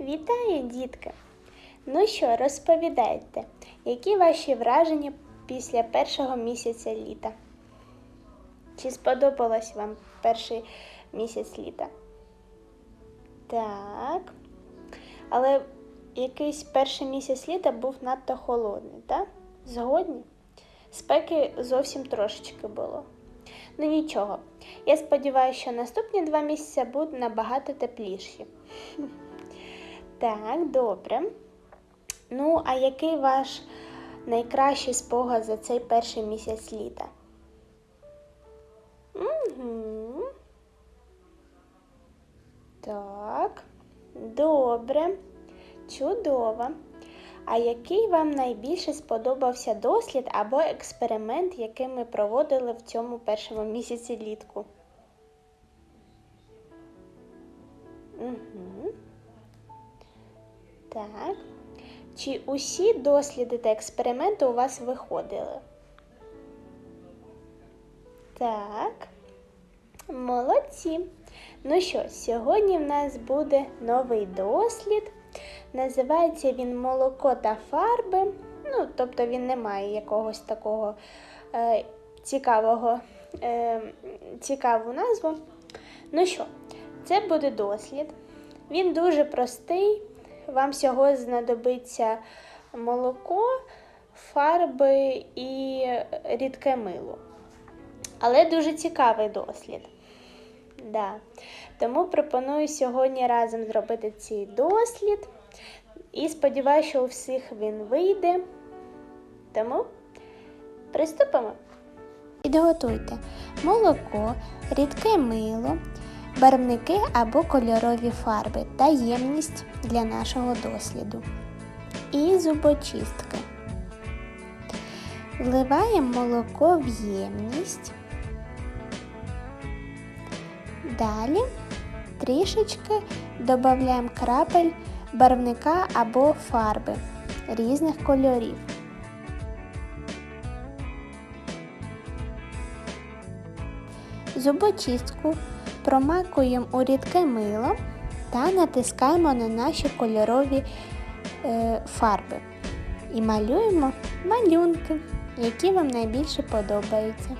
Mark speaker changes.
Speaker 1: Вітаю, дітки! Ну що, розповідайте, які ваші враження після першого місяця літа? Чи сподобалось вам перший місяць літа? Так. Але якийсь перший місяць літа був надто холодний, так? Згодні? Спеки зовсім трошечки було. Ну нічого. Я сподіваюся, що наступні два місяці будуть набагато тепліші. Так, добре. Ну, а який ваш найкращий спогад за цей перший місяць літа? Угу. Так, добре, чудово. А який вам найбільше сподобався дослід або експеримент, який ми проводили в цьому першому місяці літку? Угу. Так. Чи усі досліди та експерименти у вас виходили? Так. Молодці. Ну що, сьогодні в нас буде новий дослід. Називається він молоко та фарби. Ну, тобто він не має якогось такого е, цікавого, е, цікаву назву. Ну що, це буде дослід. Він дуже простий. Вам всього знадобиться молоко, фарби і рідке мило. Але дуже цікавий дослід. Да. Тому пропоную сьогодні разом зробити цей дослід. І сподіваюся, що у всіх він вийде. Тому приступимо. Підготуйте молоко, рідке мило, барвники або кольорові фарби та ємність для нашого досліду. І зубочистки. Вливаємо молоко в ємність. Далі трішечки додаємо крапель барвника або фарби різних кольорів. Зубочистку промакуємо у рідке мило та натискаємо на наші кольорові е, фарби і малюємо малюнки, які вам найбільше подобаються.